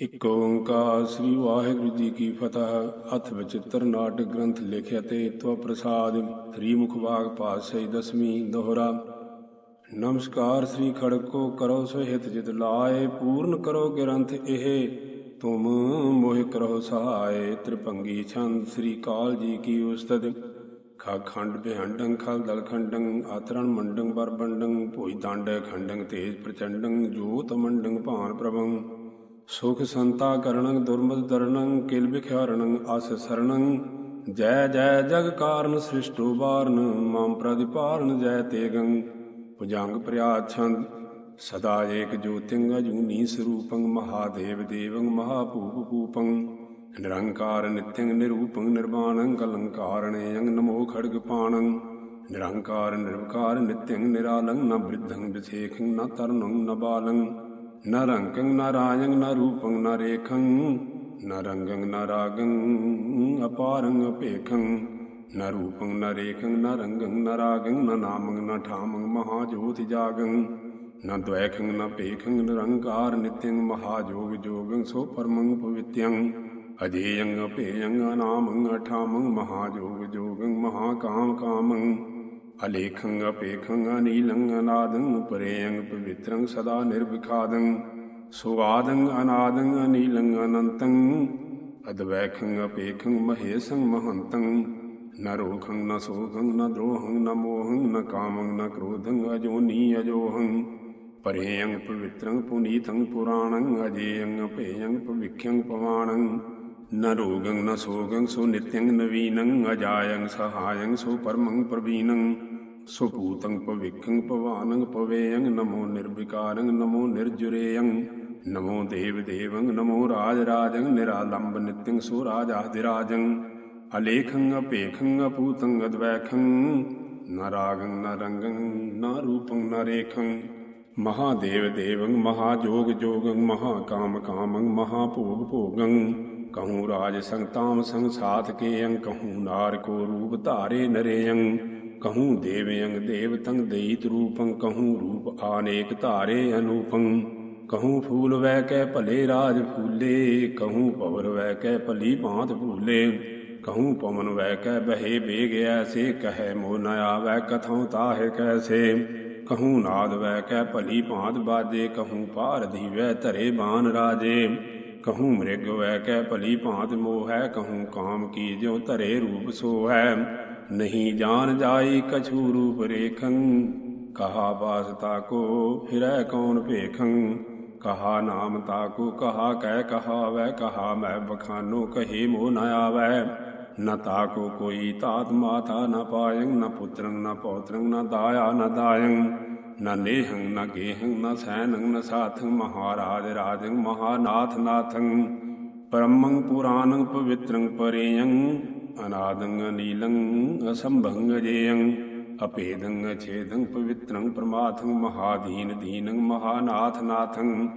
ਇਕ ਓੰਕਾਰ ਸ੍ਰੀ ਵਾਹਿਗੁਰੂ ਜੀ ਕੀ ਫਤਿਹ, ਅਥ ਵਿਚਿਤ੍ਰ ਨਾਟਕ ਗ੍ਰੰਥ ਲਿਖਿਆ ਤੇ ਤਵ ਪ੍ਰਸਾਦ ਸ੍ਰੀ ਮੁਖਵਾਗ ਪਾਤਸ਼ਾਹੀ ਦਸਵੀਂ ਦੋਹਰਾ। ਨਮਸਕਾਰ ਸ੍ਰੀ ਖੜਕੋ ਕਰੋ ਸਹਿਤ ਜਿਤ ਲਾਏ, ਪੂਰਨ ਕਰੋ ਗ੍ਰੰਥ ਇਹ, ਤੁਮ ਮੋਹਿ ਕਰੋ ਸਹਾਏ, ਤ੍ਰਿਪੰਗੀ ਛੰਦ ਸ੍ਰੀ ਕਾਲ ਜੀ ਕੀ ਉਸਤਦ। ਖਾ ਖੰਡ ਬਿਹੰਡੰ, ਖਲ ਦਲ ਖੰਡੰ, ਆਤਰਣ ਮੰਡੰ ਬਰਬੰਡੰ ਭੋਈ ਦੰਡ ਖੰਡੰ, ਤੇਜ ਪ੍ਰਚੰਡੰ, ਜੋਤ ਮੰਡੰ, ਭਾਨ ਪ੍ਰਭੰ। ਸੁਖ ਸੰਤਾ ਕਰਣੰ ਦੁਰਮਦ ਦਰਣੰ ਕਿਲ ਬਿਖਿਆਰਣੰ ਅਸ ਸਰਣੰ ਜੈ ਜੈ ਜਗ ਕਾਰਨ ਸ੍ਰਿਸ਼ਟੋ ਬਾਰਨ ਮਮ ਪ੍ਰਦਿਪਾਰਨ ਜੈ ਤੇਗੰ। ਭੁਜੰਗ ਪ੍ਰਿਆਦ ਛੰਦ ਸਦਾ ਏਕ ਜੋਤਿੰਗ ਅਜੂਨੀ ਸਰੂਪੰ ਮਹਾਦੇਵ ਦੇਵੰ, ਮਹਾਭੂਪ ਭੂਪੰ। ਨਿਰੰਕਾਰ ਨਿਤਯੰ ਨਿਰੂਪੰ, ਨਿਰਵਾਣੰ ਕਲੰਕਾਰਣੇਯੰ ਨਮੋ ਖੜਗ ਪਾਣੰ। ਨਿਰੰਕਾਰ ਨਿਰਵਕਾਰ ਨਿਤਯੰ ਨਿਰਾਲੰ, ਨ ਬ੍ਰਿਧੰ ਵਿਸੇਖੰ ਨ ਤਰਨੰ, ਨ ਬਾਲੰ। ਨ ਰੰਗੰ, ਨ ਰਾਜੰ, ਨ ਰੂਪੰ, ਨ ਰੇਖੰ, ਨ ਰੰਗੰ, ਨ ਰਾਗੰ, ਅਪਾਰੰ ਅਪੇਖੰ ਨ ਰੂਪੰ, ਨ ਰੇਖੰ, ਨ ਰੰਗੰ, ਨ ਰਾਗੰ, ਨ ਨਾਮੰ, ਨ ਠਾਮੰ, ਮਹਾਜੋਤਿ ਜਾਗੰ, ਨ ਦ્વੈਖੰ ਨ ਪੇਖੰ ਨਿਰੰਕਾਰ, ਨਿਤਯੰ, ਮਹਾਜੋਗ ਜੋਗੰ, ਸੋ ਪਰਮੰ ਪਵਿੱਤਯੰ, ਅਜੇਯੰ ਅਪੇਯੰ ਅਨਾਮੰ, ਅਠਾਮੰ, ਮਹਾਜੋਗ ਜੋਗੰ, ਮਹਾਕਾਮ ਕਾਮੰ ਅਲੇਖੰ ਅਪੇਖੰ ਅਨੀਲੰ ਅਨਾਦੰ ਪਰੇਯੰ ਪਵਿੱਤਰੰ ਸਦਾ ਨਿਰਵਿਖਾਦੰ ਸੁਆਦੰ ਅਨਾਦੰ ਅਨੀਲੰ ਅਨੰਤੰ। ਅਦਵੈਖੰ ਅਪੇਖੰ ਮਹੇਸ਼ੰ ਮਹੰਤੰ, ਨ ਰੋਖੰ ਨ ਸੋਖੰ ਨ ਦ੍ਰੋਹੰ ਨ ਮੋਹੰ ਨ ਕਾਮੰ ਨ ਕ੍ਰੋਧੰ ਅਜੋਨੀ ਅਜੋਹੰ। ਪਰੇਯੰ ਪਵਿੱਤਰੰ ਪੁਨੀਤੰ ਪੁਰਾਣੰ ਅਜੇਯੰ ਅਪੇਯੰ ਪਵਿਖਯੰ ਪਵਾਣੰ। ਨ ਰੋਗੰ ਨ ਸੋਗੰ ਸੋ ਨਿਤਯੰ ਨਵੀਨੰ ਅਜਾਯੰ ਸਹਾਯੰ ਸੋ ਪਰਮੰ ਪ੍ਰਵੀਨੰ ਸੋ ਭੂਤੰ ਪਵਿਖੰ ਪਵਾਨੰ ਪਵੇਯੰ ਨਮੋ ਨਿਰਵਿਕਾਰੰ ਨਮੋ ਨਿਰਜੁਰੇਯੰ ਨਮੋ ਦੇਵ ਦੇਵੰ ਨਮੋ ਰਾਜ ਰਾਜੰ ਨਿਰਾਲੰਬ ਨਿਤਯੰ ਸੋ ਰਾਜਾਧਿਰਾਜੰ ਅਲੇਖੰ ਅਪੇਖੰ ਅਪੂਤੰ ਅਦਵੈਖੰ ਨ ਰਾਗੰ ਨ ਰੰਗੰ ਨ ਰੂਪੰ ਨ ਰੇਖੰ ਮਹਾਦੇਵ ਦੇਵੰ ਮਹਾਜੋਗ ਜੋਗੰ ਮਹਾਕਾਮ ਕਾਮੰ ਮਹਾਭੋਗ ਭੋਗੰ ਕਹੂੰ ਰਾਜ ਸੰਗਤਾਮ ਸੰਗ ਸਾਥ ਕੇ ਅੰਗ ਕਹੂੰ ਨਾਰ ਕੋ ਰੂਪ ਧਾਰੇ ਨਰੇਯੰ ਕਹੂੰ ਦੇਵ ਦੇਵਤੰ ਦੇਇਤ ਰੂਪੰ ਕਹੂੰ ਰੂਪ ਆਨੇਕ ਧਾਰੇ ਅਨੂਪੰ ਕਹੂੰ ਫੂਲ ਵੈ ਕੈ ਭਲੇ ਰਾਜ ਫੂਲੇ ਕਹੂੰ ਪਵਰ ਵੈ ਕੈ ਭਲੀ ਭਾਂਤ ਭੂਲੇ ਕਹੂੰ ਪਵਨ ਵੈ ਕੈ ਬਹੇ ਬੇਗ ਐਸੇ ਕਹੈ ਮੋ ਨ ਆਵੈ ਕਥਉ ਤਾਹੇ ਕੈਸੇ ਕਹੂੰ ਨਾਦ ਵੈ ਕੈ ਭਲੀ ਭਾਂਤ ਬਾਜੇ ਕਹੂੰ ਪਾਰਧੀ ਦੀਵੈ ਧਰੇ ਬਾਨ ਰਾਜੇ ਕਹੂੰ ਮ੍ਰਿਗ ਵੈ ਕੈ ਭਲੀ ਭਾਂਤ ਮੋਹ ਹੈ, ਕਹੂੰ ਕਾਮ ਕੀ ਜਿਉ ਧਰੇ ਰੂਪ ਸੋ ਹੈ। ਨਹੀਂ ਜਾਣ ਜਾਈ ਕਛੂ ਰੂਪ ਰੇਖੰ, ਕਹਾ ਬਾਸ ਤਾਕੋ ਫਿਰੈ ਕੌਣ ਭੇਖੰ। ਕਹਾ ਨਾਮ ਤਾਕੋ, ਕਹਾ ਕਹਿ ਕਹਾ ਵੈ ਕਹਾ ਮੈਂ ਬਖਾਨੋ ਕਹੇ ਮੋ ਨ ਆਵੈ। ਨ ਤਾਕੋ ਕੋਈ ਤਾਤ ਮਾਤਾ ਨ ਪਾਯੰ ਨ ਪੁੱਤਰੰ ਨ ਪੌਤਰੰ ਨ ਦਾਇਆ ਨ ਦਾਯੰ ਨ ਨੇਹੰ, ਨਾ ਗੇਹੰ, ਨਾ ਸੈਨੰ, ਨ ਸਾਥੰ, ਮਹਾਰਾਜ, ਰਾਜੰ, ਮਹਾਨਾਥ ਨਾਥੰ। ਪਰਮੰ ਪੁਰਾਣੰ, ਪਵਿੱਤਰੰ ਪਰੇਯੰ, ਅਨਾਦੰ ਅਨੀਲੰ ਅਸੰਭੰ ਅਜੇਯੰ ਅਪੇਦੰ ਅਛੇਦੰ, ਪਵਿੱਤਰੰ ਪ੍ਰਮਾਥੰ ਮਹਾਦੀਨ ਦੀਨੰ, ਮਹਾਨਾਥ ਨਾਥੰ।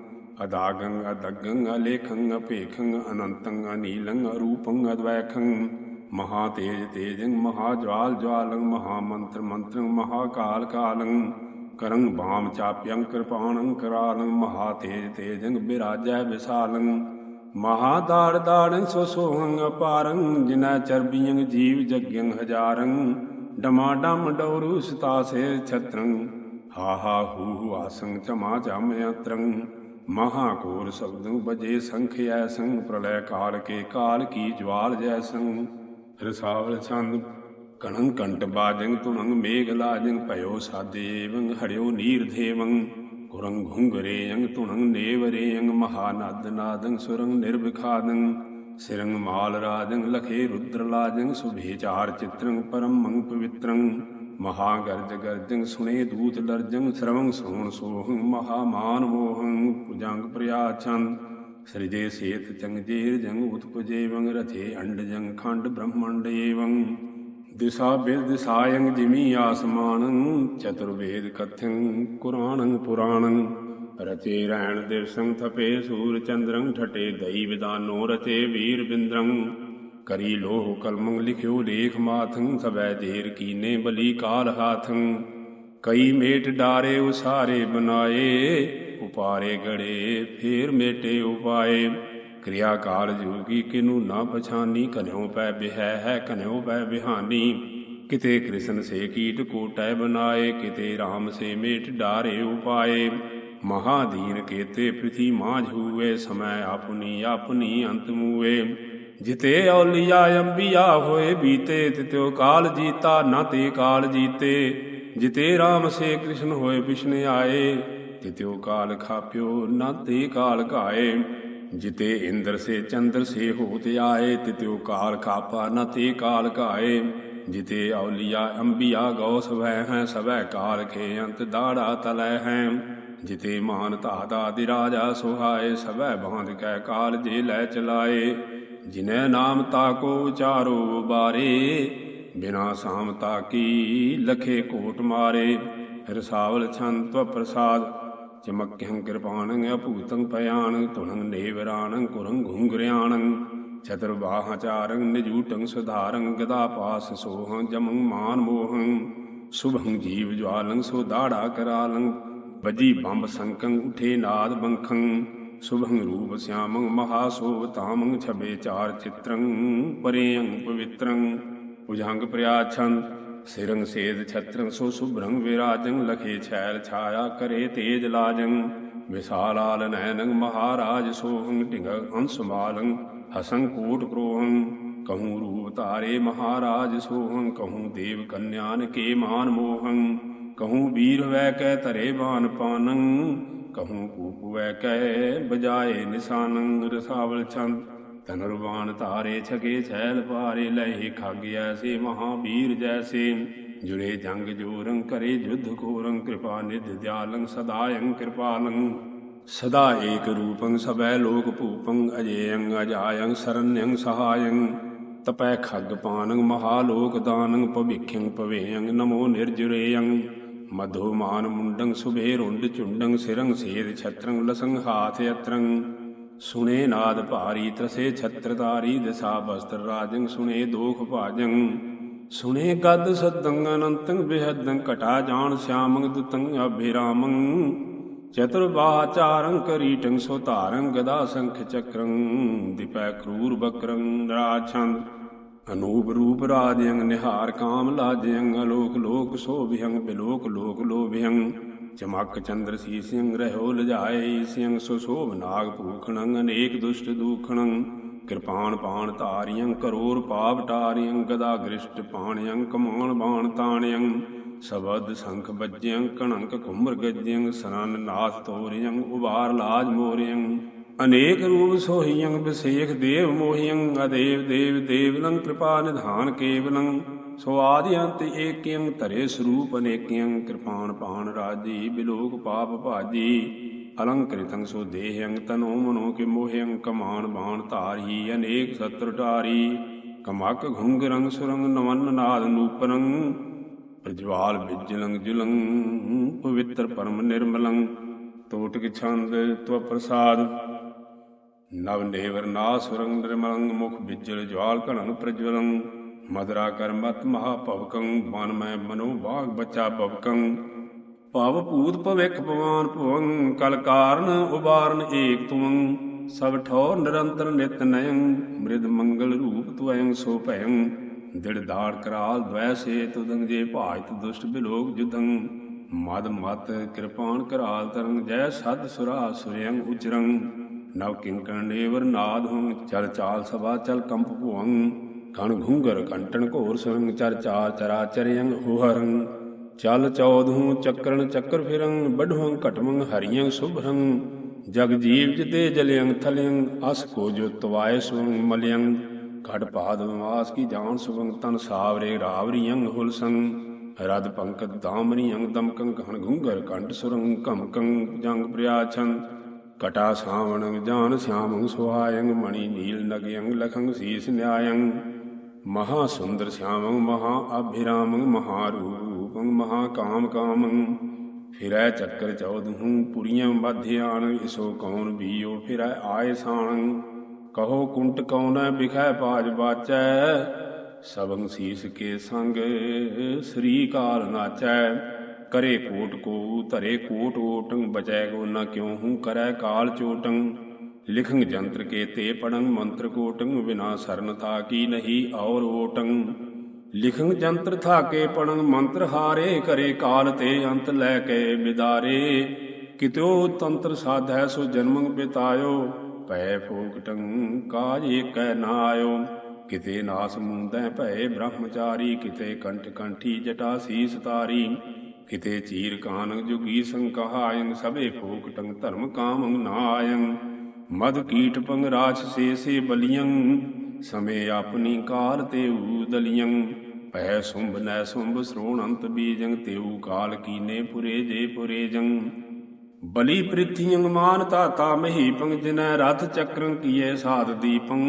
ਅਦਾਗੰ ਅਦਗੰ, ਅਲੇਖੰ ਅਪੇਖੰ, ਅਨੰਤੰ ਅਨੀਲੰ, ਅਰੂਪੰ ਅਦਵੈਖੰ। ਮਹਾ ਤੇਜ ਤੇਜੰ ਮਹਾ ਜਵਾਲ ਜਵਾਲੰ ਮਹਾ ਮੰਤਰ ਮੰਤਰੰ ਮਹਾ ਕਾਲ ਕਾਲੰ ਕਰੰ ਬਾਮ ਚਾਪਯੰ ਕਿਰਪਾਣੰ ਕਰਾਲੰ ਮਹਾ ਤੇਜ ਤੇਜੰ ਬਿਰਾਜੈ ਵਿਸਾਲੰ। ਮਹਾ ਦਾੜ ਦਾੜੰ ਸੋ ਸੋਹੰ ਅਪਾਰੰ, ਜਿਨੈ ਚਰਬੀਯੰ ਜੀਵ ਜਗਯੰ ਹਜ਼ਾਰੰ। ਡਮਾ ਡਮ ਡੌਰੂ ਸਤਾਸੇ ਛਤਰੰ, ਹਾ ਹਾ ਹੂ ਹੂ ਆਸੰ ਚਮਾ ਚਮ ਯੰਤਰੰ ਮਹਾ ਘੋਰ ਸ਼ਬਦੰ ਬਜੇ ਸੰਖ ਐਸੰ, ਪ੍ਰਲੈ ਕਾਲ ਕੇ ਕਾਲ ਕੀ ਜਵਾਲ ਜੈਸੰ ਕਣੰ ਕੰਟ ਬਾਜੰ ਤੁਮੰ ਮੇਘ ਲਾਜੰ ਭਇਓ ਸਾਦੇਵੰ, ਹਰਿਓ ਨੀਰ ਦੇਵੰ ਕੁਰੰ ਘੁੰਗਰੇਯੰ ਤੁਣੰ ਨੇਵਰੇਯੰ ਮਹਾਨਦ ਨਾਦੰ ਸੁਰੰ ਨਿਰਵਿਖਾਦੰ ਸਿਰੰ ਮਾਲ ਰਾਜੰ, ਲਖੇ ਰੁਦਰ ਲਾਜੰ ਸੁਭੇਚਾਰ ਚਿਤਰੰ ਪਰਮੰ ਪਵਿੱਤਰੰ, ਮਹਾ ਗਰਜ ਗਰਜੰ, ਸੁਣੇ ਦੂਤ ਲਰਜੰ ਸਰਵੰ ਸੋਣ ਸੋਹੰ, ਮਹਾ ਮਾਨ ਮੋਹੰ ਪੁਜੰਗ ਪ੍ਰਿਆਛੰ, ਸ੍ਰਿਜੇ ਸੇਤ ਚੰਗਜੇਰ ਜੰਗ ਉਤਪਜੇ ਰਥੇ ਅੰਡ ਜੰਗ ਖੰਡ ਬ੍ਰਹਮੰਡ ਏਵੰ ਦਿਸਾ ਬਿਰ ਦਿਸਾਯੰ ਜਿਮੀ ਆਸਮਾਨੰ ਚਤੁਰਵੇਦ ਕਥਯੰ ਕੁਰਾਨੰ ਪੁਰਾਣੰ। ਰਚੇ ਰਹਿਣ ਦਿਵਸੰ ਥਪੇ ਸੂਰ ਚੰਦਰੰ, ਠਟੇ ਦਈ ਵਿਦਾਨੋ ਰਚੇ ਵੀਰ ਬਿੰਦਰੰ। ਕਰੀ ਲੋਹ ਕਲਮੰ ਲਿਖਿਓ ਲੇਖ ਮਾਥੰ ਸਬੈ ਦੇਰ ਕੀਨੇ ਬਲੀ ਕਾਲ ਹਾਥੰ। ਕਈ ਮੇਟ ਡਾਰੇ ਉਸਾਰੇ ਬਨਾਏ, ਉਪਾਰੇ ਗੜੇ ਫੇਰ ਮੇਟੇ ਉਪਾਏ। ਕਿਰਿਆ ਕਾਲ ਜੋਗੀ ਕਿਨੂੰ ਨਾ ਪਛਾਨੀ ਕਨਿਓ ਪੈ ਬਿਹੈ, ਹੈ ਕਨਿਓ ਪੈ ਬਿਹਾਨੀ। ਕਿਤੇ ਕ੍ਰਿਸ਼ਨ ਸੇ ਕੀਟ ਕੋਟੈ ਬਨਾਏ, ਕਿਤੇ RAM ਸੇ ਮੇਟ ਡਾਰੇ ਉਪਾਏ। ਮਹਾਦੀਨ ਕੇਤੇ ਪ੍ਰਿਥੀ ਮਾਝ ਹੂਏ, ਸਮੈ ਆਪਣੀ ਆਪਣੀ ਅੰਤ ਮੂਏ। ਜਿਤੇ ਔਲੀਆ ਅੰਬੀਆ ਹੋਏ ਬੀਤੇ, ਤਿਤਿਓ ਕਾਲ ਜੀਤਾ, ਨਾ ਤੇ ਕਾਲ ਜੀਤੇ। ਜਿਤੇ RAM ਸੇ ਕ੍ਰਿਸ਼ਨ ਹੋਏ ਵਿਸ਼ਨ ਆਏ, ਤਿਤਿਓ ਕਾਲ ਖਾਪਿਓ, ਨਾ ਤੇ ਕਾਲ ਘਾਏ। ਜਿਤੇ ਇੰਦਰ ਸੇ ਚੰਦਰ ਸੇ ਹੋਤ ਆਏ ਤਿਤਿਓ ਕਾਲ ਕਾਪਾ ਨ ਤੇ ਕਾਲ ਘਾਏ। ਜਿਤੇ ਔਲੀਆ ਅੰਬਿਆ ਗੌ ਸਵੈ ਹੈ, ਸਵੈ ਕਾਲ ਖੇ ਅੰਤ ਦਾੜਾ ਤਲੈ ਹੈ। ਜਿਤੇ ਮਾਨ ਧਾਦਾ ਦੀ ਰਾਜਾ ਸੁਹਾਏ, ਸਵੈ ਬਾਂਧ ਕੈ ਕਾਲ ਜੇ ਲੈ ਚਲਾਏ। ਜਿਨੈ ਨਾਮ ਤਾਕੋ ਉਚਾਰੋ ਬਾਰੇ, ਬਿਨਾ ਸਾਮਤਾ ਕੀ ਲਖੇ ਕੋਟ ਮਾਰੇ। ਰਸਾਵਲ ਛੰਤ ਪ੍ਰਸਾਦ ਚਮਕਿਹੰ ਕਿਰਪਾਣੰ ਅਭੂਤੰ ਪਯਾਣੰ ਤੁਣੰ ਨੇਵਰਾਣੰ ਕੁਰੰ ਘੁੰਗਰਿਆਣੰ ਚਤੁਰਬਾਹਾਚਾਰੰ ਨਿਜੂਟੰ ਸੁਧਾਰੰ, ਗਦਾ ਪਾਸ ਸੋਹੰ, ਜਮੰ ਮਾਨ ਮੋਹੰ, ਸੁਭੰ ਜੀਵ ਜਵਾਲੰ ਸੋ ਦਾੜਾ ਕਰਾਲੰ, ਵਜੀ ਬੰਬ ਸੰਕੰ, ਉਠੇ ਨਾਦ ਬੰਖੰ, ਸੁਭੰ ਰੂਪ ਸਿਆਮੰ, ਮਹਾ ਸੋਭਤਾਮੰ ਛਬੇ ਚਾਰ ਚਿਤਰੰ, ਪਰੇਯੰ ਪਵਿੱਤਰੰ, ਭੁਜੰਗ ਪ੍ਰਿਆਛੰ ਸਿਰੰਗ ਸੇਦ ਛਤਰੰ ਸੋ ਸੁਭ੍ਰੰ ਵਿਰਾਜੰ, ਲਖੇ ਛੈਲ ਛਾਇਆ ਕਰੇ ਤੇਜ ਲਾਜੰ। ਵਿਸਾਲਾਲ ਨੈਨੰ ਮਹਾਰਾਜ ਸੋਹੰ ਢਿੰਗ ਹੰਸ ਮਾਲੰ, ਹਸੰ ਕੋਟ ਕ੍ਰੋਹੰ। ਕਹੂੰ ਰੂਪ ਤਾਰੇ ਮਹਾਰਾਜ ਸੋਹੰ, ਕਹੂੰ ਦੇਵ ਕੰਨਿਆਨ ਕੇ ਮਾਨ ਮੋਹੰ। ਕਹੂੰ ਵੀਰ ਵੈ ਕੈ ਧਰੇ ਬਾਨ ਪਾਨੰ, ਕਹੂੰ ਪੂਪ ਵੈ ਕੈ ਬਜਾਏ ਨਿਸ਼ਾਨੰ, ਰਸਾਵਲ ਛੰਦ। ਧਨੁਰਬਾਨ ਧਾਰੇ ਛਕੇ ਛੈਲ ਪਾਰੇ ਲਹਿ ਖਗ ਐਸੇ ਮਹਾਵੀਰ ਜੈਸੇ। ਜੁੜੇ ਜੰਗ ਜੋਰੰ ਕਰੇ ਯੁੱਧ ਕੋਰੰ ਕਿਰਪਾ ਨਿਧ ਦਿਆਲੰ ਸਦਾਯੰ ਕਿਰਪਾਲੰ। ਸਦਾ ਏਕ ਰੂਪੰ ਸਬੈ ਲੋਕ ਭੂਪੰ ਅਜੇਯੰ ਅਜਾਯੰ ਸਰਨਯੰ ਸਹਾਯੰ ਤਪੈ ਖੱਗ ਪਾਨੰ ਮਹਾਲੋਕ ਦਾਨੰ ਭਵਿਖਯੰ ਭਵੇਯੰ ਨਮੋ ਨਿਰਜੁਰੇਯੰ। ਮਧੋ ਮਾਨ ਮੁੰਡੰ ਸੁਭੇ ਰੁੰਡ ਚੁੰਡੰ, ਸਿਰੰ ਸੇਦ ਛਤਰੰ ਲਸੰ ਹਾਥ ਯਤਰੰ। ਸੁਣੇ ਨਾਦ ਭਾਰੀ, ਤਰਸੇ ਛਤਰਧਾਰੀ, ਦਿਸਾ ਬਸਤਰ ਰਾਜੰ ਸੁਣੇ ਦੋਖ ਭਾਜੰ ਸੁਣੇ ਗਦ ਸਦੰ ਅਨੰਤੰ ਬਿਹਦੰ ਘਟਾ ਜਾਣ ਸਿਆਮੰ ਦੁਤੰ ਅਭਿਰਾਮੰ ਚਤੁਰ ਬਾਚਾਰੰ ਕਰੀਟੰ ਸੋ ਧਾਰੰ ਗਦਾ ਸੰਖ ਚੱਕਰੰ, ਦਿਪੈ ਕਰੂਰ ਬਕਰੰ ਰਾਛੰਦ ਅਨੂਪ ਰੂਪ ਰਾਜਯੰ ਨਿਹਾਰ ਕਾਮ ਲਾਜਯੰ ਅਲੋਕ ਲੋਕ ਸੋਭਿਯੰ ਬਿਲੋਕ ਲੋਕ ਲੋਭਿਯੰ ਚਮਕ ਚੰਦਰ ਸੀਸਿਯੰ ਰਹਿਓ ਲਜਾਏ ਸਿਯੰ ਸੁਸ਼ੋਭ ਨਾਗ ਭੂਖਣੰ, ਅਨੇਕ ਦੁਸ਼ਟ ਦੂਖਣੰ। ਕਿਰਪਾਨ ਪਾਣ ਧਾਰਿਯੰ ਕਰੋਰ ਪਾਪ ਟਾਰਿਯੰ ਗਦਾ ਗ੍ਰਿਸ਼ਟ ਪਾਣਯੰ ਕਮਾਨ ਬਾਣ ਤਾਣਯੰ ਸਬਦ ਸੰਖ ਬੱਜਯੰ ਕਣੰਕ ਕੁਮਰ ਗੱਜਯੰ ਸਨਨ ਨਾਥ ਤੋਰਿਯੰ ਉਬਾਰ ਲਾਜ ਮੋਰਿਯੰ ਅਨੇਕ ਰੂਪ ਸੋਹੀਯੰ ਵਿਸੇਖ ਦੇਵ ਮੋਹੀਯੰ ਅਦੇਵ ਦੇਵ ਦੇਵਲੰ, ਕਿਰਪਾ ਨਿਧਾਨ ਕੇਵਲੰ। ਸੋ ਆਦਿ ਅੰਤ ਏਕਿਯੰ ਧਰੇ ਸਰੂਪ ਅਨੇਕਿਯੰ ਕਿਰਪਾਨ ਪਾਣ ਰਾਜੀ, ਬਿਲੋਕ ਪਾਪ ਭਾਜੀ। ਅਲੰਕ੍ਰਿਤੰ ਸੋ ਦੇਹਯੰ ਤਨੋ ਮਨੋ ਕੇ ਮੋਹਯੰ ਕਮਾਨ ਬਾਣ ਧਾਰੀ, ਅਨੇਕ ਸਤਰ ਟਾਰੀ ਕਮਕ ਘੁੰਗ ਰੰਗ ਸੁਰੰਗ ਨਵਨ ਨਾਦ ਨੂਪਰੰ ਪ੍ਰਜਵਾਲ ਬਿਜਲੰ, ਜੁਲੰ, ਪਵਿੱਤਰ ਪਰਮ ਨਿਰਮਲੰ, ਤੋਟਕ ਛੰਦ, ਤਵ ਪ੍ਰਸਾਦ। ਨਵ ਨੇਵਰ ਨਾਸੁਰੰ ਨਿਰਮਲੰ, ਮੁਖ ਵਿਜਲ ਜਵਾਲ ਘਣੰ ਪ੍ਰਜਵਲੰ। ਮਦਰਾ ਕਰਮਤ ਮਹਾ ਭਵਕੰ ਮਨ ਮੈਂ ਮਨੋ ਬਾਗ ਬੱਚਾ ਭਵਕੰ। ਭਵ ਭੂਤ ਭਵਿਖ ਭਵਾਨ ਭਵੰ, ਕਲ ਕਾਰਨ ਉਬਾਰਨ ਏਕ ਤੁਮੰ ਸਭ ਠੌਰ ਨਿਰੰਤਰ ਨਿਤ ਨਯੰ ਮ੍ਰਿਦ ਮੰਗਲ ਰੂਪ ਤੁਅੰ ਸੋ ਭਯੰ। ਦਿੜ ਦਾੜ ਕਰਾਲ ਦ્વੈ ਸੇ ਤੁਦੰ ਜੇ ਭਾਜਤ ਦੁਸ਼ਟ ਬਿਲੋਕ ਜੁਦੰ ਮਦ ਮਤ ਕਿਰਪਾਨ ਕਰਾਲ ਤਰੰਗ ਜੈ ਸਦ ਸੁਰਾ ਸੁਰਯੰ ਉਚਰੰ। ਨਵ ਕਿੰਕਣ ਨੇਵਰ ਨਾਦ ਹੰ ਚਲ ਚਾਲ ਸਭਾ ਚਲ ਕੰਪ ਭੁਵੰ। ਕਣ ਘੁੰਗਰ ਕੰਟਣ ਘੋਰ ਸੁਰੰਗ ਚਰ ਚਾਰ ਚਰਾਚਰਯੰ ਹੁਹਰੰ। ਚਲ ਚੌਧੂ ਚੱਕਰਨ ਚੱਕਰ ਫਿਰੰ ਬਢਵੰ ਘਟਮੰ ਹਰੀਯੰ ਸੁਭਰੰ। ਜਗ ਜੀਵ ਜਿਤੇ ਜਲਿਯੰ ਥਲਿਯੰ ਅਸ ਕੋ ਜੋ ਤਵਾਏ ਸੁਵੰ ਮਲਿਯੰ ਘਟ ਪਾਦ ਵਿਵਾਸ ਕੀ ਜਾਨ ਸੁਵੰ, ਤਨ ਸਾਵਰੇ ਰਾਵਰੀਯੰ ਹੁਲਸੰ। ਰਦ ਪੰਕਤ ਦਾਮਰੀਯੰ ਦਮਕੰ ਘਣ ਘੁੰਗਰ ਕੰਟ ਸੁਰੰ ਕਮਕੰ ਜੰਗ ਪ੍ਰਿਆਛੰ। ਕਟਾ ਸਾਵਣੰ ਜਾਨ ਸਿਆਮੰ ਸੁਹਾਯੰ ਮਣੀ ਨੀਲ ਨਗਯੰ ਲਖੰ ਸੀਸ ਨਿਆਯੰ। ਮਹਾ ਸੁੰਦਰ ਸਿਆਮੰ ਮਹਾ ਅਭਿਰਾਮੰ ਮਹਾ ਰੂਪੰ ਮਹਾ ਕਾਮ ਕਾਮੰ ਫਿਰੈ ਚੱਕਰ ਚੌਦਹੂ, ਪੁਰੀਆਂ ਬਾਧਿਆਨ ਇਸੋ ਕੌਣ ਬੀਓ, ਫਿਰੈ ਆਏ ਸਾਣ ਕਹੋ ਕੁੰਟ ਕੌਣੈ ਬਿਖੈ ਪਾਜ ਬਾਚੈ। ਸਭੰ ਸੀਸ ਕੇ ਸੰਗ, ਸ੍ਰੀ ਕਾਲ ਨਾਚੈ। ਕਰੇ ਕੋਟ ਕੋ, ਧਰੇ ਕੋਟ ਓਟੰ, ਬਚੈ ਕੋ ਨਾ ਕਿਉ ਹੂੰ, ਕਰੈ ਕਾਲ ਚੋਟੰ। ਲਿਖੰਗ ਜੰਤਰ ਕੇ ਤੇ ਪੜੰ ਮੰਤਰ ਕੋਟੰ ਬਿਨਾ ਸਰਨ ਤਾ ਕੀ ਨਹੀਂ ਔਰ ਓਟੰ ਲਿਖੰਗ ਜੰਤਰ ਥਾਕੇ ਪੜੰ ਮੰਤਰ ਹਾਰੇ ਕਰੇ ਕਾਲ ਤੇ ਅੰਤ ਲੈ ਕੇ ਬਿਦਾਰੇ। ਕਿਤਿਓ ਤੰਤਰ ਸਾਧੈ ਸੋ ਜਨਮੰ ਬਿਤਾਇਓ, ਭੈ ਫੋਕਟੰ ਕਾਜ ਏਕੈ ਨਾ ਆਇਓ। ਕਿਤੇ ਨਾਸ ਮੁੰਦੈ ਭੈ ਬ੍ਰਹਮਚਾਰੀ, ਕਿਤੇ ਕੰਠ ਕੰਠੀ ਜਟਾ ਸੀਸ ਤਾਰੀ। ਕਿਤੇ ਚੀਰ ਕਾਨਕ ਜੁਗੀ ਸੰਕਹਾਇੰ ਸਭੇ ਫੋਕਟੰ ਧਰਮ ਕਾਮੰ ਨਾਇੰ ਮਦ ਕੀਟ ਪੰਗ ਰਾਛ ਸੇ ਸੇ ਬਲੀਅੰ, ਸਮੇ ਆਪਣੀ ਕਾਲ ਤੇ ਊਦਲੀਅੰ ਭੈ ਸੁੰਭ ਨੈ ਸੁੰਭ ਸ੍ਰੋਣ ਅੰਤ ਬੀਜੰ ਤੇਊ ਕਾਲ ਕੀਨੇ ਪੁਰੇ ਜੇ ਪੁਰੇ ਜੰ ਬਲੀ ਪ੍ਰਿਥਿਯੰ ਮਾਨ ਤਾਤਾ ਮਹੀ ਪੰਗ, ਜਿਨੈ ਰਥ ਚੱਕਰੰ ਕੀਏ ਸਾਧ ਦੀਪੰ।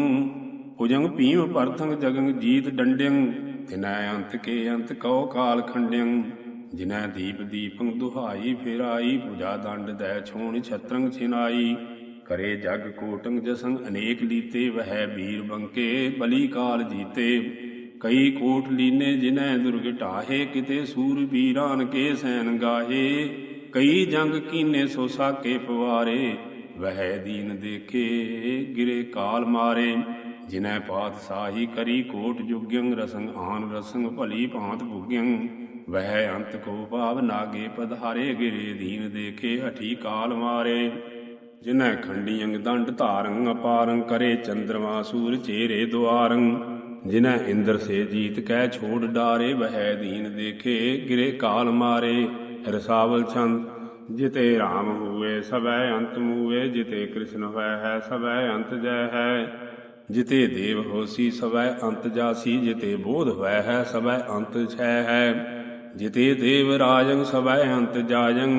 ਭੁਜੰਗ ਭੀਮ ਪਰਥੰਗ ਜਗੰਗ ਜੀਤ ਡੰਡਿਯੰ ਤਿਨੈ ਅੰਤ ਕੇ ਅੰਤ ਕਉ ਕਾਲ ਖੰਡਿਯੰ ਜਿਨੈ ਦੀਪ ਦੀਪੰ ਦੁਹਾਈ ਫੇਰਾਈ ਪੂਜਾ ਦੰਡ ਦੈ ਛੋਣ ਛਤਰੰਗ ਛਿਨਾਈ। ਕਰੇ ਜਗ ਕੋਟੰਗ ਜਸੰ ਅਨੇਕ ਲੀਤੇ, ਵਹਿ ਵੀਰ ਬੰਕੇ ਬਲੀ ਕਾਲ ਜੀਤੇ। ਕਈ ਕੋਟ ਲੀਨੇ ਜਿਨੈ ਦੁਰਗ ਢਾਹੇ, ਕਿਤੇ ਸੂਰ ਵੀਰਾਨ ਕੇ ਸੈਨ ਗਾਹੇ। ਕਈ ਜੰਗ ਕੀਨੇ ਸੋ ਸਾਕੇ ਪਵਾਰੇ, ਵਹਿ ਦੀਨ ਦੇਖੇ, ਗਿਰੇ ਕਾਲ ਮਾਰੇ। ਜਿਨੈ ਪਾਤ ਸਾਹੀ ਕਰੀ ਕੋਟ ਜੁਗਯੰ ਰਸੰਗ ਆਨ ਰਸੰਗ ਭਲੀ ਭਾਂਤ ਭੁਗਯੰ। ਵਹਿ ਅੰਤ ਕੋ ਭਾਵ ਨਾਗੇ ਪਧਾਰੇ, ਗਿਰੇ ਦੀਨ ਦੇਖੇ, ਹਠੀ ਕਾਲ ਮਾਰੇ। ਜਿਨੈ ਖੰਡੀਅੰਗ ਦੰਡ ਧਾਰੰ, ਅਪਾਰੰ, ਕਰੇ ਚੰਦਰਮਾ ਸੂਰ, ਚੇਰੇ ਦੁਆਰੰ। ਜਿਨੈ ਇੰਦਰ ਸੇ ਜੀਤ ਕਹਿ ਛੋੜ ਡਾਰੇ, ਵਹਿ ਦੀਨ ਦੇਖੇ, ਗਿਰੇ ਕਾਲ ਮਾਰੇ। ਰਸਾਵਲ ਛੰਦ, ਜਿਤੇ ਰਾਮ ਹੋਏ ਸਭੈ ਅੰਤ ਮੂਏ ਜਿਤੇ ਕ੍ਰਿਸ਼ਨ ਹੋਇ ਹੈ ਸਭੈ ਅੰਤ ਜੈ ਹੈ। ਜਿਤੇ ਦੇਵ ਹੋਸੀ ਸਭੈ ਅੰਤ ਜਾਸੀ, ਜਿਤੇ ਬੋਧ ਹੋਇ ਹੈ ਸਭੈ ਅੰਤ ਛੈ ਹੈ। ਜਿਤੇ ਦੇਵ ਰਾਜੰ ਸਭੈ ਅੰਤ ਜਾਜੰ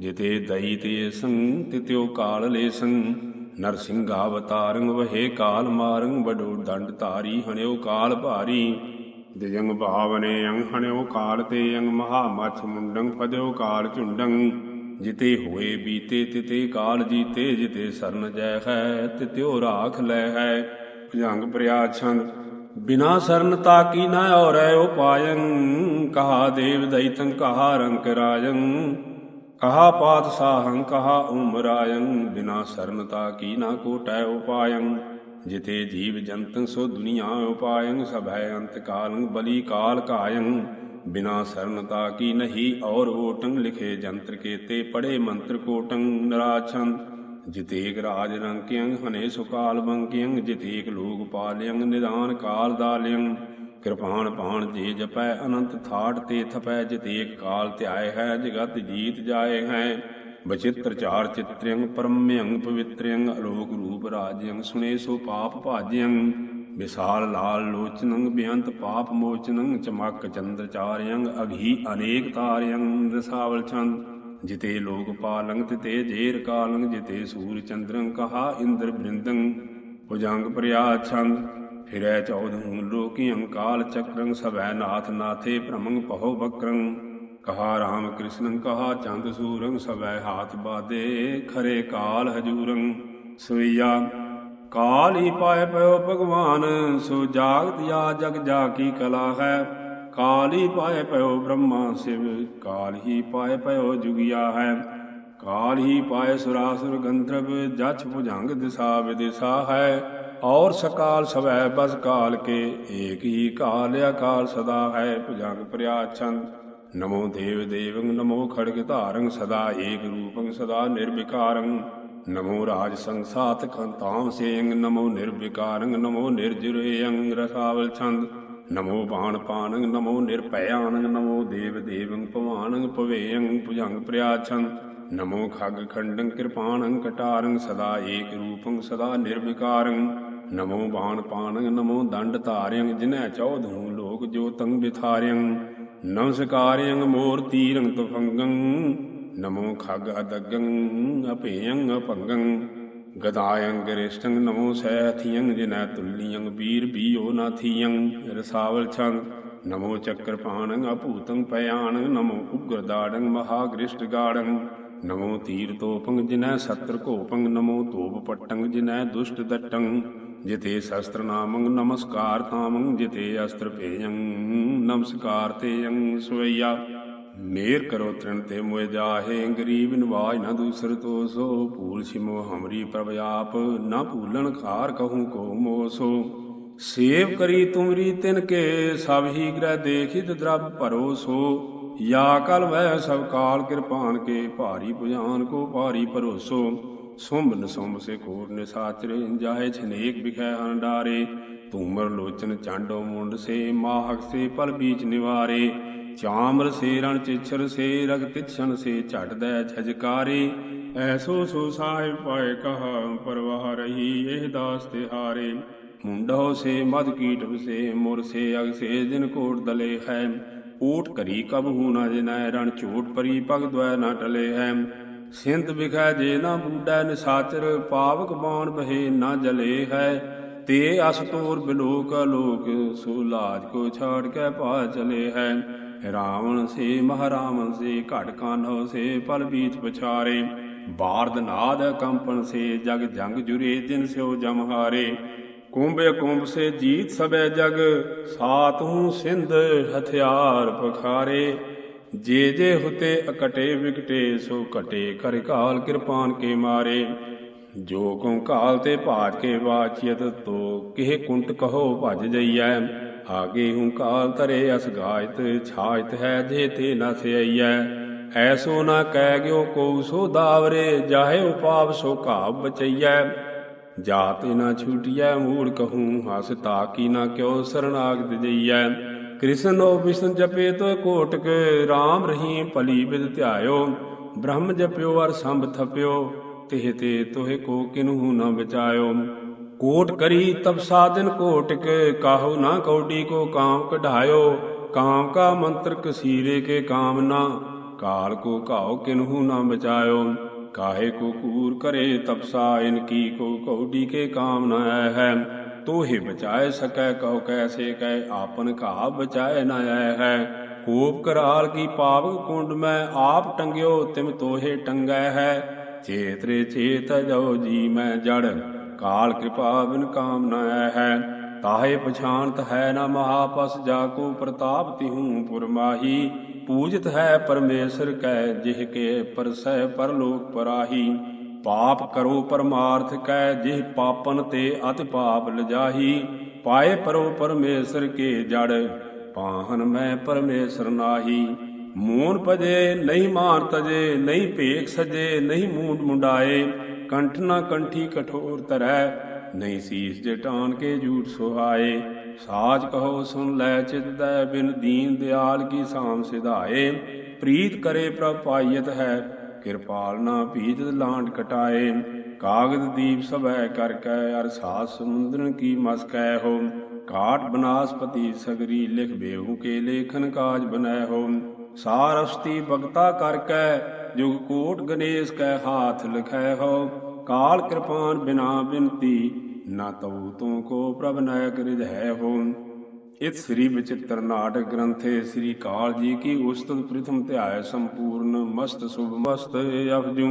ਜਿਤੇ ਦਈ ਤੇ ਸੰਗ ਤਿਤਿਓ ਕਾਲ ਲੇਸੰ। ਨਰਸਿੰਘ ਅਵਤਾਰੰ ਵਹੇ ਕਾਲ ਮਾਰੰ, ਵਡੋ ਦੰਡ ਧਾਰੀ ਹਣਿਓ ਕਾਲ ਭਾਰੀ। ਦਿਜੰਗ ਭਾਵਨੇ ਅੰਗ ਹਣਿਓ ਕਾਲ ਤੇ ਅੰਗ ਮਹਾ ਮਛ ਮੁੰਡੰ ਪਦਿਓ ਕਾਲ ਝੁੰਡੰ। ਜਿਤੇ ਹੋਏ ਬੀਤੇ, ਤਿਤੇ ਕਾਲ ਜੀਤੇ, ਜਿਤੇ ਸਰਨ ਜੈ ਹੈ, ਤਿਤਿਓ ਰਾਖ ਲੈ ਹੈ। ਭਜੰਗ ਪ੍ਰਿਆ ਛੰਦ ਬਿਨਾ ਸਰਨ ਤਾਕੀ ਨਾ ਔਰੈ ਉਪਾਯੰ। ਕਹਾ ਦੇਵ ਦੈਤੰ ਕਹਾ ਰੰਕ ਰਾਜੰ। ਕਹਾ ਪਾਤਸ਼ਾਹੰ ਕਹਾ ਉਮਰਾਯੰ, ਬਿਨਾ ਸ਼ਰਨਤਾ ਕੀ ਨ ਕੋਟੈ ਉਪਾਯੰ। ਜਿਤੇ ਜੀਵ ਜੰਤੰ, ਸੋ ਦੁਨੀਆ ਉਪਾਯੰ। ਸਭੈ ਅੰਤ ਕਾਲੰ, ਬਲੀ ਕਾਲ ਕਾਯੰ। ਬਿਨਾ ਸਰਨ ਤਾਕੀ ਨਹੀਂ, ਔਰ ਓਟੰ ਲਿਖੇ ਜੰਤਰ ਕੇਤੇ ਪੜੇ ਮੰਤਰ ਕੋਟੰ ਨਰਾਛੰ। ਜਿਤੇਕ ਰਾਜ ਰੰਕਿਯੰ ਹਨੇ ਸੁਕਾਲ ਬੰਕਿਯੰ ਜਿਤੇਕ ਲੋਕ ਪਾਲਿਯੰ ਨਿਦਾਨ ਕਾਲ ਦਾਲਿਯੰ। ਕਿਰਪਾਨ ਪਾਣ ਜੇ ਜਪੈ ਅਨੰਤ ਥਾਟ ਤੇ ਥਪੈ ਜਿਤੇਕ ਕਾਲ ਧਿਆਏ ਹੈ, ਜਗਤ ਜੀਤ ਜਾਏ ਹੈ। ਬਚਿੱਤਰ ਚਾਰ ਚਿਤ੍ਰਯੰ, ਪਰਮਯੰ, ਪਵਿੱਤਰਯੰ, ਅਲੋਕ ਰੂਪ ਰਾਜਯੰ, ਸੁਨੇ ਸੋ ਪਾਪ ਭਾਜਯੰ। ਵਿਸਾਲ ਲਾਲ ਲੋਚਨੰ, ਬਿਅੰਤ ਪਾਪ ਮੋਚਨੰ, ਚਮਕ ਚੰਦਰ ਚਾਰਯੰ, ਅਘੀ ਅਨੇਕ ਤਾਰਯੰ। ਰਸਾਵਲ ਚੰਦ ਜਿਤੇ ਲੋਕ ਪਾਲੰਗ, ਤਿਤੇ ਜੇਰ ਕਾਲੰਗ, ਜਿਤੇ ਸੂਰ ਚੰਦਰੰ, ਕਹਾ ਇੰਦਰ ਬ੍ਰਿੰਦੰ। ਭੁਜੰਗ ਪ੍ਰਿਆ ਛੰਦ ਫਿਰੈ ਚੌਧੰ ਲੋਕੀ ਕਾਲ ਚੱਕਰੰ, ਸਭੈ ਨਾਥ ਨਾਥੇ ਭ੍ਰਮੰ ਪਹੋ ਬਕਰੰ ਕਹਾ ਰਾਮ ਕ੍ਰਿਸ਼ਨੰ, ਕਹਾ ਚੰਦ ਸੂਰੰ, ਸਭੈ ਹਾਥ ਬਾਦੇ ਖਰੇ ਕਾਲ ਹਜੂਰੰ। ਸਵਈਆ, ਕਾਲ ਹੀ ਪਾਏ ਪਇਓ ਭਗਵਾਨ, ਸੋ ਜਾਗਤ ਜਾ ਜਗ ਜਾ ਕੀ ਕਲਾ ਹੈ। ਕਾਲ ਹੀ ਪਾਏ ਪਇਓ ਬ੍ਰਹਮਾ ਸਿਵ, ਕਾਲ ਹੀ ਪਾਏ ਪਇਓ ਜੁਗਿਆ ਹੈ। ਕਾਲ ਹੀ ਪਾਏ ਸੁਰਾਸੁਰ ਗੰਧਰਵ, ਜਛ ਭੁਜੰਗ ਦਿਸਾ ਵਿਦਿਸਾ ਹੈ। ਔਰ ਸਕਾਲ ਸਵੈ ਬਸ ਕਾਲ ਕੇ ਏਕ ਹੀ ਕਾਲ ਅਕਾਲ ਸਦਾ ਹੈ ਭੁਜੰਗ ਪ੍ਰਿਆ ਛੰਦ। ਨਮੋ ਦੇਵ ਦੇਵੰ ਨਮੋ ਖੜਗ ਧਾਰੰ ਸਦਾ ਏਕ ਰੂਪੰ ਸਦਾ ਨਿਰਵਿਕਾਰੰ ਨਮੋ ਰਾਜ ਸੰਸਾਤ ਕੰਤਾਮ ਸੇੰਗ, ਨਮੋ ਨਿਰਵਿਕਾਰੰ ਨਮੋ ਨਿਰਜੁਰਯੰ ਰਸਾਵਲ ਛੰਦ। ਨਮੋ ਬਾਣ ਪਾਣੰ ਨਮੋ ਨਿਰਭਯਾਨੰ ਨਮੋ ਦੇਵ ਦੇਵੰ ਭਵਾਨੰ ਭਵੇਯੰ ਭੁਜੰਗ ਪ੍ਰਿਆਛੰ ਨਮੋ ਖਗ ਖੰਡੰ ਕਿਰਪਾਣੰ ਕਟਾਰੰ ਸਦਾ ਏਕ ਰੂਪੰ ਸਦਾ ਨਿਰਵਿਕਾਰੰ ਨਮੋ ਬਾਣ ਪਾਣੰ ਨਮੋ ਦੰਡ ਧਾਰਯੰ ਜਿਨੈ ਚੌਧੂ ਲੋਕ ਜੋਤੰ ਬਿਥਾਰਯੰ ਨਮਸਕਾਰਯੰ ਮੋਰ ਤੀਰੰ ਤੁਫੰਗੰ ਨਮੋ ਖਗ ਅਦਗੰ ਅਪੇਯੰ ਅਪੰਗੰ ਗਦਾਯੰ ਗਰਿਸ਼ਟੰ ਨਮੋ ਸੈਥਿਯੰ ਜਿਨੈ ਤੁੱਲੀਯੰ ਵੀਰ ਬੀਓ ਨਾਥਿਯੰ ਰਸਾਵਲ ਛੰਦ ਨਮੋ ਚੱਕਰਪਾਣੰ ਅਭੂਤੰ ਪਯਾਣੰ ਨਮੋ ਉਗਰਦਾੜੰ ਮਹਾਗ੍ਰਿਸ਼ਟ ਨਮੋ ਤੀਰ ਤੋਪੰ ਜਿਨੈ ਸਤਰ ਘੋਪੰ ਨਮੋ ਤੋਪ ਪਟੰ ਜਿਨੈ ਦੁਸ਼ਟ ਦਟੰ। ਜਿਤੇ ਸ਼ਸਤਰ ਨਾਮੰ ਨਮਸਕਾਰ ਤਾਮੰ ਜਿਤੇ ਅਸਤਰ ਭੇਯੰ ਨਮਸਕਾਰ ਤੇਯੰ ਸਵਈਆ। ਮੇਰ ਕਰੋ ਤ੍ਰਿਣ ਤੇ ਮੁਇ ਜਾਹੇ, ਗਰੀਬ ਨਿਵਾਜ ਨਾ ਦੂਸਰ ਤੋ ਸੋ ਭੂਲ ਸਿਮੋ ਹਮਰੀ ਪ੍ਰਭ ਆਪ, ਨਾ ਭੂਲਣ ਖਾਰ ਕਹੂੰ ਕੋ ਮੋਸੋ। ਸੇਵ ਕਰੀ ਤੁਮਰੀ ਤਿਨ ਕੇ, ਸਭ ਹੀ ਗ੍ਰਹਿ ਦੇਖਿਤ ਦਰਬ ਭਰੋਸੋ। ਯਾ ਕਲ ਵਹਿ ਸਭ ਕਾਲ ਕਿਰਪਾਨ ਕੇ, ਭਾਰੀ ਭੁਜਾਨ ਕੋ ਭਾਰੀ ਭਰੋਸੋ। ਸੁੰਭ ਸੁਮ ਸੇ ਕੋਰ ਨਿਸਾਚਰੇ ਜਾਹੇ ਛਨੇਕ ਬਿਖੈ ਹੰਡਾਰੇ ਧੂਮਰ ਲੋਚਨ ਚਾਂਡੋ ਮੁੰਡ ਸੇ, ਮਾਹਕ ਸੇ ਪਲ ਬੀਚ ਨਿਵਾਰੇ। ਚਾਮਰ ਸੇ ਰਣ ਚਿਛਰ ਸੇ, ਰਗ ਤਿਛਣ ਸੇ ਝਟ ਦੈ ਛਜਕਾਰੇ ਐਸੋ ਸੋ ਸਾਹਿਬ ਪਾਏ ਕਹਾ ਪਰਵਾਹ ਰਹੀ, ਇਹ ਦਾਸ ਤੇ ਹਾਰੇ ਮੁੰਡੋ ਸੇ, ਮਦ ਕੀਟ ਸੇ, ਮੁਰ ਸੇ, ਅਗ ਸੇ, ਦਿਨ ਕੋਟ ਦਲੇ ਹੈ। ਓਟ ਕਰੀ ਕਬ ਹੂ ਨਾ ਜਿਨੈ, ਰਣ ਝੂਟ ਪਰੀ, ਪਗ ਦਵੈ ਨਾ ਟਲੇ ਹੈ। ਸਿੰਧ ਵਿਖੈ ਜੇ ਨਾ ਬੂਡੈ ਨਿਸਾਚਰ, ਪਾਵਕ ਬਾਣ ਬਹੇ ਨਾ ਜਲੇ ਹੈ। ਤੇ ਅਸ ਤੋਰ ਬਿਲੋਕ ਲੋਕ ਸੋ ਲਾਜ ਕੋ ਛਾੜ ਕੇ ਪਾ ਚਲੇ ਹੈ। ਰਾਵਣ ਸੇ, ਮਹਾਰਾਵਣ ਸੇ, ਘਟ ਕਾਨੋ ਸੇ, ਪਲ ਬੀਚ ਪਛਾਰੇ। ਬਾਰਦ ਨਾਦ ਕੰਪਨ ਸੇ, ਜਗ ਜੰਗ ਜੁਰੇ ਦਿਨ ਸਿਓ ਜਮਹਾਰੇ ਕੁੰਭੇ ਕੁੰਭ ਸੇ ਜੀਤ ਸਬੈ ਜਗ, ਸਾਤ ਹੂੰ ਸਿੰਧ ਹਥਿਆਰ ਪਖਾਰੇ। ਜੇ ਜੇ ਹੁਤੇ ਅਕਟੇ ਵਿਕਟੇ, ਸੋ ਘਟੇ ਕਰ ਕਾਲ ਕਿਰਪਾਨ ਕੇ ਮਾਰੇ। ਜੋ ਕਉ ਕਾਲ ਤੇ ਭਾਜ ਕੇ ਬਾਚਿਤ ਤੋ ਕਿਹ ਕੁੰਟ ਕਹੋ ਭਜ ਜਈਐ। ਆਗੇ ਹੂੰ ਕਾਲ ਤਰੇ ਅਸ ਗਾਇਤ, ਛਾਇਤ ਹੈ ਜੇ ਤੇ ਨ ਸਿਆਈਐ ਐਸੋ ਨਾ ਕਹਿ ਗਿਓ ਕੋ ਸੋ ਦਾਵਰੇ, ਜਾਹੇ ਉਪਾਵ ਸੋ ਘਾਵ ਬਚਈਐ। ਜਾਤੇ ਨਾ ਛੂਟਿਐ ਮੂੜ ਕਹੂੰ ਹਸ ਤਾਕੀ ਨਾ ਕਿਉ, ਸਰਨਾਗਤ ਜਈਐ। ਕ੍ਰਿਸ਼ਨ ਵਿਸ਼ਨ ਜਪੇ ਤੋ ਕੋਟਕ RAM ਰਹੀਮ ਭਲੀ ਬਿਦ ਧਿਆਇਓ, ਬ੍ਰਹਮ ਜਪਿਓ ਅਰ ਸੰਭ ਥਪਿਓ, ਤਿਹ ਤੇ ਤੋਹਿ ਕੋ ਕਿਨਹੂ ਨ ਬਚਾਇਓ। ਕੋਟ ਕਰੀ ਤਬ ਸਾਧਨ ਕੋਟਕ ਕਾਹੂ ਨਾ ਕੌਡੀ ਕੋ ਕਾਮ ਕਢਾਇਓ। ਕਾਮ ਕਾ ਮੰਤਰ ਕਸੀਰੇ ਕੇ ਕਾਮ ਕਾਲ ਕੋ ਘਾਉ ਕਿਨਹੂ ਨਾ ਬਚਾਇਓ। ਕਾਹੇ ਕੋ ਕੂਰ ਕਰੇ ਤਪਸਾ, ਇਨ ਕੀ ਕੋ ਕੌਡੀ ਕੇ ਕਾਮਨਾ ਹੈ। ਆਇ ਹੈ ਬਚਾਏ ਸਕੈ ਕਹੋ ਕੈਸੇ ਕਹਿ ਆਪਨ ਘਾ ਬਚਾਏ ਨ ਆਇ ਹੈ। ਕੋਪ ਕਰਾਲ ਕੀ ਪਾਵਕ ਕੁੰਡ ਮੈਂ, ਆਪ ਟੰਗਿਓ ਤਿਮ ਤੋਹੇ ਟੰਗੈ ਹੈ। ਚੇਤਰੇ ਚੇਤ ਜੋ ਜੀ ਮੈਂ ਜੜ, ਕਾਲ ਕਿਰਪਾ ਬਿਨ ਕਾਮ ਨ ਆਇ ਹੈ। ਤਾਹੇ ਪਛਾਨਤ ਹੈ ਨਾ ਮਹਾਪਸ, ਜਾ ਕੋ ਪ੍ਰਤਾਪ ਤਿਹੂ ਪੁਰਮਾਹੀ। ਪੂਜਿਤ ਹੈ ਪਰਮੇਸ਼ਰ ਕੈ, ਜਿਹ ਕੇ ਪਰਸੈ ਪਰਲੋਕ ਪਰਾਹੀ। ਪਾਪ ਕਰੋ ਪਰਮਾਰਥ ਕੈ ਜਿਹ ਪਾਪਨ ਤੇ ਅਤਿ ਪਾਪ ਲਜਾਹੀ, ਪਾਏ ਪਰੋ ਪਰਮੇਸ਼ਰ ਕੇ ਜੜ, ਪਾਹਨ ਮੈਂ ਪਰਮੇਸ਼ਰ ਨਾਹੀ। ਮੂਨ ਭਜੇ ਨਹੀਂ ਮਾਰ ਤਜੇ, ਨਹੀਂ ਭੇਖ ਸਜੇ, ਨਹੀਂ ਮੂੰਡ ਮੁੰਡਾਏ, ਕੰਠ ਨਾ ਕੰਠੀ ਕਠੋਰ ਤਰੈ, ਨਹੀਂ ਸੀਸ ਜਟਾਨ ਕੇ ਝੂਠ ਸੁਹਾਏ। ਸਾਚ ਕਹੋ ਸੁਨ ਲੈ ਚਿਤ ਦੈ ਬਿਨ ਦੀਨ ਦਿਆਲ ਕੀ ਸਾਮ ਸਿਧਾਏ। ਪ੍ਰੀਤ ਕਰੇ ਪ੍ਰਭ ਪਾਈਤ ਹੈ ਕਿਰਪਾਲ ਨਾ ਪੀਜਤ ਲਾਂਡ ਕਟਾਏ। ਕਾਗਦ ਦੀਪ ਸਭੈ ਕਰ ਕੈ, ਅਰ ਸਾਸ ਸਮੁੰਦਰਨ ਕੀ ਮਸ ਕੈ ਹੋ? ਕਾਟ ਬਨਾਸਪਤੀ ਸਗਰੀ ਲਿਖ ਬੇਹੂ ਕੇ ਲੇਖਨ ਕਾਜ ਬਨੈ ਹੋ? ਸਾਰਸਤੀ ਭਗਤਾ ਕਰ ਕੈ, ਜੁਗ ਕੋਟ ਗਣੇਸ਼ ਕੈ ਹਾਥ ਲਿਖੈ ਹੋ? ਕਾਲ ਕਿਰਪਾਨ ਬਿਨਾ ਬਿਨਤੀ, ਨਾ ਤਉ ਤੂੰ ਕੋ ਪ੍ਰਭ ਨਾਇਕ ਰਿਧੈ ਹੋ? ਇਤ ਸ੍ਰੀ ਵਿਚਿਤ੍ਰ ਨਾਟਕ ਗ੍ਰੰਥੇ ਸ੍ਰੀ ਕਾਲ ਜੀ ਕੀ ਉਸਤਤ ਪ੍ਰਥਮ ਧਿਆਇ ਸੰਪੂਰਨ ਮਸਤ ਸੁਭ ਮਸਤ ਅਫਜੂ